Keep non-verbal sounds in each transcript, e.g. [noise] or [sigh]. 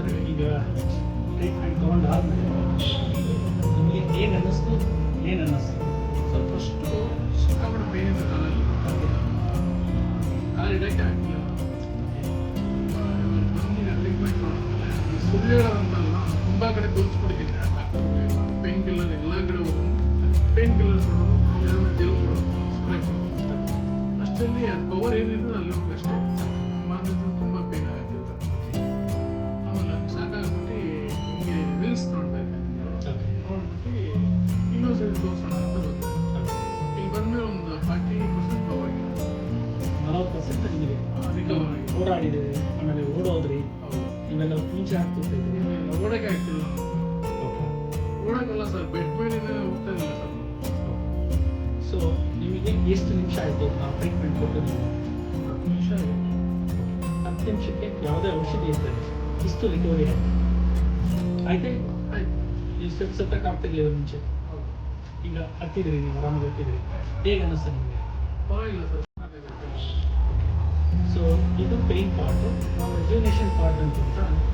ಅಂದರೆ ಈಗ ಟ್ರೀಟ್ಮೆಂಟ್ ತೊಗೊಂಡಾದ್ಮೇಲೆ ನಿಮಗೆ ಏನು ಅನ್ನಿಸ್ತು? ಏನು ಅನ್ನಿಸ್ತು? ಸ್ವಲ್ಪ ಅಷ್ಟು ಸಿಕ್ಕಾಪಟ್ಟೆ ಪೇನ್ ಇದೆ ಕಾಲಲ್ಲಿ ಕಾಲು ಇಡಕ್ಕೆ ಆಗ್ತಿಲ್ಲ ಬಂದಿನ ಟ್ರೀಟ್ಮೆಂಟ್ ಮಾಡೋದ್ಮೇಲೆ ತುಂಬ ಕಡೆ ತೋರಿಸ್ಬಿಟ್ಟಿದ್ದೀನಿ ಪೇನ್ ಕಿಲ್ಲರ್ ಎಲ್ಲ ಕಡೆ ಹೋಗೋದು ಪೇನ್ ಕಿಲ್ಲರ್ ಕೊಡೋದು ಜೆಲ್ ಕೊಡೋದು ಸ್ಪ್ರೇ ಕೊಡೋದು. ಅಷ್ಟರಲ್ಲಿ ಅದು ಪವರ್ ಏನಿದೆ ಅಲ್ಲಿ ಹೋಗಷ್ಟೇ ನೋಡ್ಬಿಟ್ಟು ಇನ್ನೊಂದು ಸರಿ ತೋರಿಸೋಣ ಅಂತ ಇಲ್ಲಿ ಬಂದ್ಮೇಲೆ ಒಂದು ಫಾರ್ಟಿ ಪರ್ಸೆಂಟ್ ಆಗಿದೆ ನಲವತ್ತು ಪರ್ಸೆಂಟ್ ನಿಮಗೆ Recover ಆಗಿದೆ. ಓಡಾಡಿದ್ದೀರಿ ಆಮೇಲೆ ಓಡೋದ್ರಿ ಇವೆಲ್ಲ ಮುಂಚೆ ಆಗ್ತಿರ್ತಿದ್ರಿ ಇಲ್ಲ, ಓಡಕ್ಕೆ ಆಗ್ತಿಲ್ಲ ಓಡಕ್ಕೆಲ್ಲ ಸರ್ ಬೆಡ್ ಮೇಲಿಂದ ಹೋಗ್ತಾ ಇಲ್ಲ ಸರ್ ಸೊ ನಿಮಗೆ ಎಷ್ಟು ನಿಮಿಷ ಆಯಿತು ಆ ಟ್ರೀಟ್ಮೆಂಟ್ ಕೊಟ್ಟು ನೀವು ಹತ್ತು ನಿಮಿಷ ಆಗಿದೆ. ಹತ್ತು ನಿಮಿಷಕ್ಕೆ ಯಾವುದೇ ಔಷಧಿ ಇರ್ತದೆ ಇಷ್ಟು ರಿಕವರಿ ಆಯಿತು ಆಯ್ತಾ ಆಯ್ತು ಇಷ್ಟು ಕಾಣ್ತಾ ಆಗ್ತಿರ್ಲಿಲ್ಲ ಮುಂಚೆ. ಈಗ ಹತ್ತಿದ್ರಿ ನೀವು ಆರಾಮಾಗಿ ಹತ್ತಿದ್ರಿ. ಹೇಗೆ ಅನ್ನಿಸ್ತಾ ನಿಮಗೆ? ಪರವಾಗಿಲ್ಲ ಸರ್. ಸೊ ಇದು ಪೇಯ್ನ್ ಪಾರ್ಟು ನಾವು ರೆಜ್ಯುನೇಷನ್ ಪಾರ್ಟ್ ಅಂತ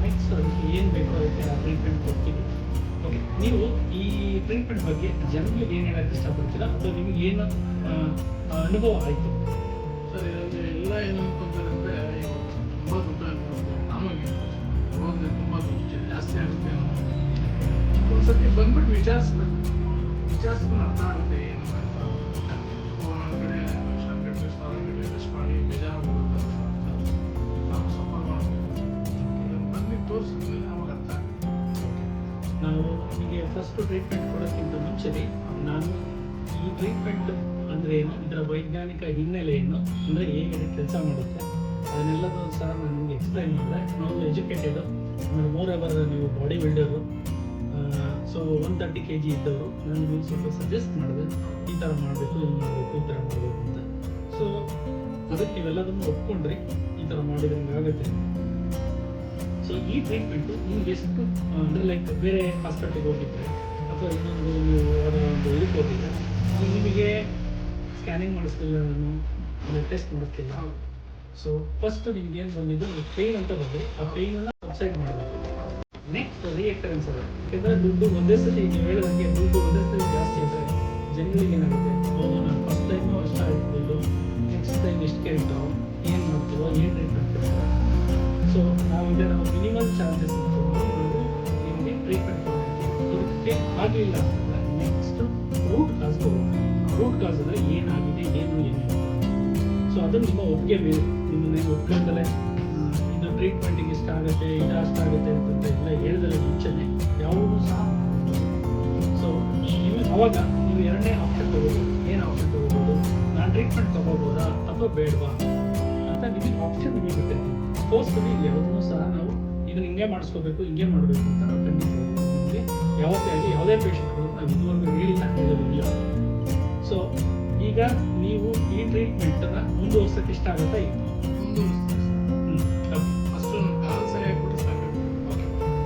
ನೆಕ್ಸ್ಟ್ ಅದಕ್ಕೆ ಏನು ಬೇಕೋ ಅದಕ್ಕೆ ಟ್ರೀಟ್ಮೆಂಟ್ ಕೊಡ್ತೀವಿ. ಓಕೆ ನೀವು ಈ ಟ್ರೀಟ್ಮೆಂಟ್ ಬಗ್ಗೆ ಜನರಿಗೆ ಏನು ಹೇಳಕ್ಕೆ ಇಷ್ಟಪಡ್ತೀರಾ? ಅಥವಾ ನಿಮಗೆ ಏನು ಅನುಭವ ಆಯಿತು? ಸರ್ ಎಲ್ಲ ಏನು ಅನ್ಕೊಂತಾರೆ ಒಂದ್ಸತಿ ಬಂದ್ಬಿಟ್ಟು ವಿಚಾರಿಸ್ಬೇಕು. ವಿಚಾರಿಸ್ಕೊಂಡು ಅರ್ಥ ಆಗುತ್ತೆ ಏನು ನಾವು ನಿಮಗೆ ಫಸ್ಟ್ ಟ್ರೀಟ್ಮೆಂಟ್ ಕೊಡೋಕ್ಕಿಂತ ಮುಂಚೆನೇ ನಾನು ಈ ಟ್ರೀಟ್ಮೆಂಟ್ ಅಂದರೆ ಏನು? ಇದರ ವೈಜ್ಞಾನಿಕ ಹಿನ್ನೆಲೆ ಏನು ಅಂದರೆ ಹೇಗೆ ಕೆಲಸ ಮಾಡುತ್ತೆ? ಅದನ್ನೆಲ್ಲದೂ ಸಹ ನಾನು ನಿಮಗೆ ಎಕ್ಸ್ಪ್ಲೈನ್ ಮಾಡಿದೆ. ನಾವು ಎಜುಕೇಟೆಡು ಆಮೇಲೆ ಮೋರ್ ಎವರ್ ನೀವು body builder so one thirty K G ಇದ್ದವರು, ನನಗೆ ಸ್ವಲ್ಪ ಸಜೆಸ್ಟ್ ಮಾಡಿದೆ, ಈ ಥರ ಮಾಡಬೇಕು ಹಿಂಗೆ ಮಾಡಬೇಕು, ಈ ಥರ ಮಾಡಬೇಕು ಅಂತ. ಸೊ ಅದಕ್ಕೆ ನೀವೆಲ್ಲದನ್ನು ಒಪ್ಕೊಂಡ್ರಿ, ಈ ಥರ ಮಾಡಿದ್ರೆ ಆಗುತ್ತೆ. ಸೊ ಈ ಟ್ರೀಟ್ಮೆಂಟು ನಿಮ್ಗೆ ಎಷ್ಟು ಅಂದರೆ ಲೈಕ್ ಬೇರೆ ಹಾಸ್ಪಿಟ್ಲಿಗೆ ಹೋಗಿದ್ದರೆ ಅಥವಾ ಇನ್ನೊಂದು ನೀವು ಅವರ ಒಂದು ಇದಕ್ಕೆ ಹೋಗಿದ್ರೆ ನಿಮಗೆ ಸ್ಕ್ಯಾನಿಂಗ್ ಮಾಡಿಸ್ತಿಲ್ಲ ನಾನು ಅಂದರೆ ಟೆಸ್ಟ್ ಮಾಡಿಸ್ತಿಲ್ಲ. ಸೊ ಫಸ್ಟ್ ನಿಮ್ಗೆ ಏನು ಬಂದಿದ್ದು ಪೇಯ್ನ್ ಅಂತ ಬಂದರೆ ಆ ಪೇಯ್ನನ್ನು ಸಬ್ಸೈಡ್ ಮಾಡಬೇಕು. ನೆಕ್ಸ್ಟ್ ರಿಯಾಕ್ಟರೆನ್ಸ್ ಅದು ಯಾಕಂದರೆ ದುಡ್ಡು ಒಂದೇ ಸತಿ ನೀವು ಹೇಳಿದಂಗೆ ದುಡ್ಡು ಒಂದೇ ಸತಿ ಜಾಸ್ತಿ ಇದ್ರೆ ಜನಗಳಿಗೆ ಏನಾಗುತ್ತೆ? ಹೌದು ನಾನು ಫಸ್ಟ್ ಟೈಮ್ ಅಷ್ಟ ಆಯ್ತು. ನೆಕ್ಸ್ಟ್ ಟೈಮ್ ಎಷ್ಟು ಕೇಳ್ತಾರೋ, ಏನು ಮಾಡ್ತೀವೋ ಏನು ಟ್ರೀಟ್ಮೆಂಟ್ ಸೊ ನಾವು ಇದರ ಮಿನಿಮಮ್ ಚಾರ್ಜಸ್ ನಿಮಗೆ ಟ್ರೀಟ್ಮೆಂಟ್ ಆಗಲಿಲ್ಲ next root cause root cause ಅಂದರೆ ಏನಾಗಿದೆ, ಏನು ಏನು ಸೊ ಅದನ್ನು ನಿಮ್ಮ ಒಪ್ಪಿಗೆ ಬೇರೆ. ನಿಮ್ಮನ್ನೇ ಒಪ್ಕೊಂಡಲೇ ಇದು ಟ್ರೀಟ್ಮೆಂಟಿಗೆ ಇಷ್ಟಾಗುತ್ತೆ ಇದು ಅಷ್ಟಾಗುತ್ತೆ ತಗೋಬೋದಾ ಅಥವಾ ಬೇಡವಾ? ಅಂತ ನಿಮಗೆ ಆಪ್ಷನ್ ಬಿಟ್ಟಿರ್ತೀವಿ ಫೋರ್ಸ್ಫುಲಿ ಯಾವುದನ್ನು ಸಹ ನಾವು ಇದನ್ನ ಹಿಂಗೆ ಮಾಡಿಸ್ಕೋಬೇಕು ಹಿಂಗೆ ಮಾಡಬೇಕು ಅಂತ ನಾವು ಖಂಡಿತ ನಿಮಗೆ ಯಾವತ್ತೇ ಆಗಲಿ ಯಾವುದೇ ಪೇಷಂಟ್ಗಳು ನಾವು ಇದುವರೆಗೂ ಹೇಳಿಲ್ಲ ಹೇಳೋದಿಲ್ಲ ಸೊ ಈಗ ನೀವು ಈ ಟ್ರೀಟ್ಮೆಂಟನ್ನು ಮುಂದುವರ್ಸೋಕ್ಕೆ ಇಷ್ಟ ಆಗುತ್ತಾ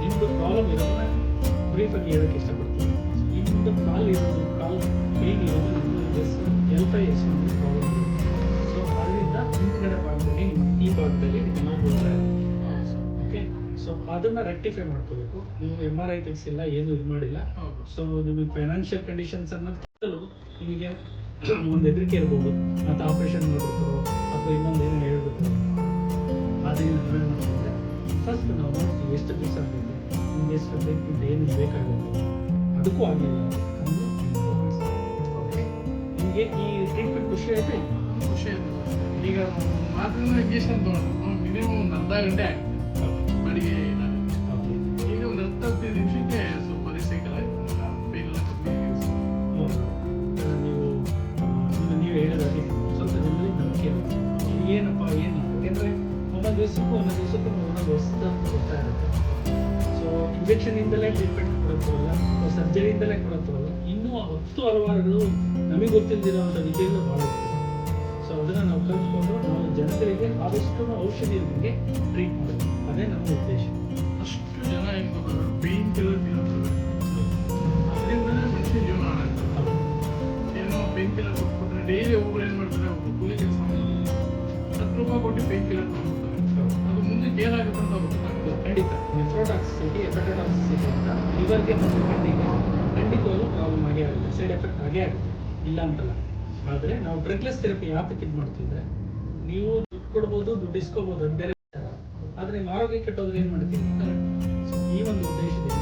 ನಿಮ್ಮದು ಪ್ರಾಬ್ಲಮ್ ಇರೋದನ್ನ ಬ್ರೀಫಾಗಿ ಹೇಳೋಕ್ಕೆ ಇಷ್ಟಪಡ್ತೀನಿ. ನಿಮ್ಮದು ಕಾಲ್ ಇರೋದು ಕಾಲ್ ಪೇನ್ ಇರೋದು ಎಲ್ ಫೈ ಎಸ್ ಪ್ರಾಬ್ಲಮ್ ಹಿಂದ್ಗಡೆ ಭಾಗದಲ್ಲಿ ಈ ಭಾಗದಲ್ಲಿ ನೋವು ಓಕೆ ಸೊ ಅದನ್ನ ರೆಕ್ಟಿಫೈ ಮಾಡ್ಕೋಬೇಕು. ನೀವು ಎಂ ಆರ್ ಐ ತೆಗೆಸಿಲ್ಲ ಏನು ಇದು ಮಾಡಿಲ್ಲ. ಸೊ ನಿಮಗೆ ಫೈನಾನ್ಷಿಯಲ್ ಕಂಡೀಷನ್ಸ್ ಅನ್ನೋದು ನಿಮಗೆ [clears throat] ಒಂದು ಹೆದರಿಕೆ ಇರ್ಬೋದು. ಮತ್ತು ಆಪರೇಷನ್ ಮಾಡಬೇಕು ಅಥವಾ ಇನ್ನೊಂದು ಏನೋ ಹೇಳ್ಬೇಕು. ಅದೇನು ಮಾಡ್ತಿದ್ರೆ ಫಸ್ಟ್ ನಾವು ನೋಡ್ತೀವಿ ಎಷ್ಟು ದಿವಸ ಆಗಿದೆ ನಿಮ್ಗೆ ಎಷ್ಟು ಟ್ರೀಟ್ಮೆಂಟ್ ಏನು ಬೇಕಾಗುತ್ತೆ? ಅದಕ್ಕೂ ಆಗಿಲ್ಲ ಓಕೆ ನಿಮಗೆ ಈ ಟ್ರೀಟ್ಮೆಂಟ್ ಖುಷಿ ಆಯ್ತು? ಖುಷಿ ಈಗ ಮಾತ್ರ ಇಂಜೆಕ್ಷನ್ ಅಂತ ಮಿನಿಮಮ್ ಒಂದು ಅರ್ಧ ಗಂಟೆ ಆಗುತ್ತೆ ಈಗ ಒಂದು ಹತ್ತು ಹದಿನೈದು ನಿಮಿಷಕ್ಕೆ ಸ್ವಲ್ಪ ರಿಸೈಕಲ್ ಆಯ್ತು. ಕಮ್ಮಿ. ನೀವು ನೀವು ನೀವು ಹೇಳಿದಾಗೆ ಸ್ವಲ್ಪ ಜನರಿಗೆ ನಂಬಿಕೆ ಇರುತ್ತೆ. ಏನಪ್ಪ ಏನು ಯಾಕೆಂದರೆ ಒಂದೊಂದು ದಿವಸಕ್ಕೂ ಒಂದೊಂದು ದಿವಸಕ್ಕೂ ಒಂದೊಂದು ಹೊಸದಾಗಿ ಬರ್ತಾ ಇರುತ್ತೆ. ಸೊ ಇಂಜೆಕ್ಷನಿಂದಲೇ ಟ್ರೀಟ್ಮೆಂಟ್ ಕೊಡುತ್ತವಲ್ಲ? ಸರ್ಜರಿಯಿಂದಲೇ ಕೊಡುತ್ತವಲ್ಲ? ಇನ್ನೂ ಹತ್ತು ಹಲವಾರುಗಳು ನಮಗೆ ಗೊತ್ತಿಲ್ಲದಿರೋಂಥ ವಿಷಯಗಳು ಭಾಳ ಅದನ್ನು ನಾವು ಕಲ್ತ್ಕೊಂಡು ನಾವು ಜನಗಳಿಗೆ ಆದಷ್ಟು ಔಷಧಿಯೊಂದಿಗೆ ಟ್ರೀಟ್ ಮಾಡಬೇಕು ಅದೇ ನಮ್ಮ ಉದ್ದೇಶ. ಅಷ್ಟು ಜನ ಪೇನ್ ಕಿಲ್ಲರ್ ಅದರಿಂದಲೇ ಮನುಷ್ಯ ಜೀವನ ಏನೋ ಪೇನ್ ಕಿಲ್ಲರ್ ಕೊಟ್ಬಿಟ್ರೆ ಡೈಲಿ ಒಬ್ರು ಏನು ಮಾಡ್ತಾರೆ? ಒಬ್ಬರು ಕೂಲಿ ಕೆಲಸ ಹತ್ತು ರೂಪಾಯಿ ಕೊಟ್ಟು ಪೇನ್ ಕಿಲ್ಲರ್ ತಗೊಂಡ್ಬಿಡ್ತಾರೆ. ಅದು ಮುಂದೆ ಏನಾಗುತ್ತೆ ಅಂತ ಖಂಡಿತ. ನೆಫ್ರೋಟಾಕ್ಸಿಟಿ ಸಿಟಿ ಅಂತ ಲಿವರ್ಗೆ ಮತ್ತು ಕಣ್ಣಿಗೆ ಖಂಡಿತವಾಗ್ಲೂ ಪ್ರಾಬ್ಲಮ್ ಆಗೇ ಆಗುತ್ತೆ. ಸೈಡ್ ಎಫೆಕ್ಟ್ ಆಗೇ ಆಗುತ್ತೆ. ಇಲ್ಲ ಅಂತಲ್ಲ. ಆದರೆ ನಾವು ಡ್ರಗ್ಲೆಸ್ ಥೆರಪಿ ಯಾತಕ್ಕೆ ಇದು ಮಾಡ್ತಿದ್ರೆ ನೀವು ದುಡ್ಡು ಕೊಡ್ಬೋದು, ದುಡ್ಡು ಇಸ್ಕೋಬೋದು ಬೇರೆ. ಆದರೆ ನಿಮ್ಮ ಆರೋಗ್ಯ ಕೆಟ್ಟೋದ್ರೆ ಏನು ಮಾಡ್ತೀವಿ ಈ ಒಂದು ಉದ್ದೇಶದಿಂದ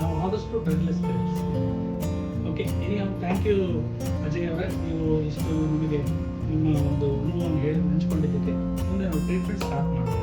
ನಾವು ಆದಷ್ಟು drugless therapy okay any thank you Ajay ಅವರೇ. ನೀವು ಇಷ್ಟು ನಿಮಗೆ ನಿಮ್ಮ ಒಂದು ಅನುಭವವನ್ನು ಹೇಳಿ ಹಂಚ್ಕೊಂಡಿದ್ದಕ್ಕೆ ಮುಂದೆ ನಾವು ಟ್ರೀಟ್ಮೆಂಟ್ ಸ್ಟಾರ್ಟ್ ಮಾಡ್ತೀವಿ